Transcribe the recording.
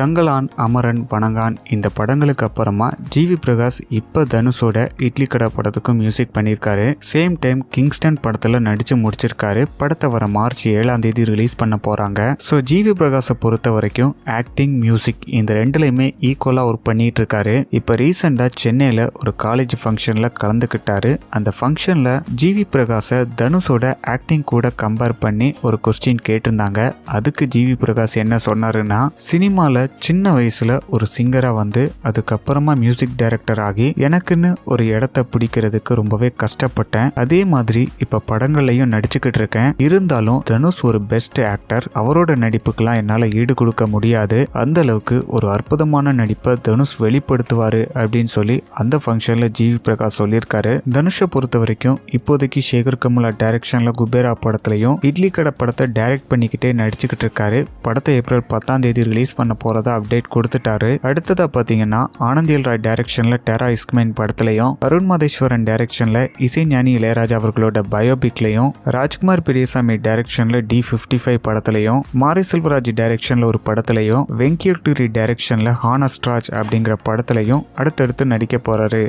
தங்களான் அமரன் வணங்கான் இந்த படங்களுக்கு அப்புறமா ஜிவி பிரகாஷ் இப்போ தனுஷோட இட்லி கடை படத்துக்கும் மியூசிக் பண்ணியிருக்காரு. சேம் டைம் கிங்ஸ்டன் படத்தில் நடிச்சு முடிச்சிருக்காரு. படத்தை வர மார்ச் ஏழாம் தேதி ரிலீஸ் பண்ண போறாங்க. ஸோ ஜிவி பிரகாஷை பொறுத்த வரைக்கும் ஆக்டிங் மியூசிக் இந்த ரெண்டுலையுமே ஈக்குவலாக ஒர்க் பண்ணிட்டு இருக்காரு இப்போ ரீசெண்டாக சென்னையில் ஒரு காலேஜ் ஃபங்க்ஷனில் கலந்துக்கிட்டாரு. அந்த ஃபங்க்ஷனில் ஜிவி பிரகாஷை தனுஷோட ஆக்டிங் கூட கம்பேர் பண்ணி ஒரு கொஸ்டின் கேட்டிருந்தாங்க. அதுக்கு ஜிவி பிரகாஷ் என்ன சொன்னாருன்னா சினிமாவில் சின்ன வயசில் ஒரு சிங்கராக வந்து அதுக்கப்புறமா மியூசிக் டைரக்டர் ஆகி எனக்குன்னு ஒரு இடத்த பிடிக்கிறதுக்கு ரொம்பவே கஷ்டப்பட்டேன். அதே மாதிரி இப்போ படங்கள்லையும் நடிச்சுக்கிட்டு இருக்கேன். இருந்தாலும் தனுஷ் ஒரு பெஸ்ட் ஆக்டர் அவரோட நடிப்புக்கெல்லாம் என்னால் ஈடு கொடுக்க முடியாது. அந்த அளவுக்கு ஒரு அற்புதமான நடிப்பை தனுஷ் வெளிப்படுத்துவார் அப்படின்னு சொல்லி அந்த ஃபங்க்ஷனில் ஜிவி பிரகாஷ் சொல்லியிருக்காரு. தனுஷை பொறுத்த வரைக்கும் இப்போதைக்கு சேகர் கமலா டைரக்ஷனில் குபேரா படத்துலையும் இட்லி கடை படத்தை டைரக்ட் பண்ணிக்கிட்டே நடிச்சுக்கிட்டு இருக்காரு. படத்தை ஏப்ரல் பத்தாம் தேதி ரிலீஸ் பண்ண போறதா அப்டேட் கொடுத்துட்டாரு. அடுத்ததா பாத்தீங்கன்னா ஆனந்தியல் ராய் டைரக்ஷன்ல டெரா இஸ்க்மைன் படத்துலையும் அருண் மாதேஸ்வரன் டைரக்ஷன்ல இசைஞானி இளையராஜா அவர்களோட பயோபிக்லையும் ராஜ்குமார் பெரியசாமி டைரக்ஷன்ல டி ஃபிஃப்டி ஃபைவ் படத்துலையும் மாரி செல்வராஜ் டைரக்ஷன்ல ஒரு படத்துலையும் வெங்கியூட்டுரி டைரக்ஷன்ல ஹானஸ்ட்ராஜ் அப்படிங்கிற படத்துலையும் அடுத்தடுத்து நடிக்க போறாரு.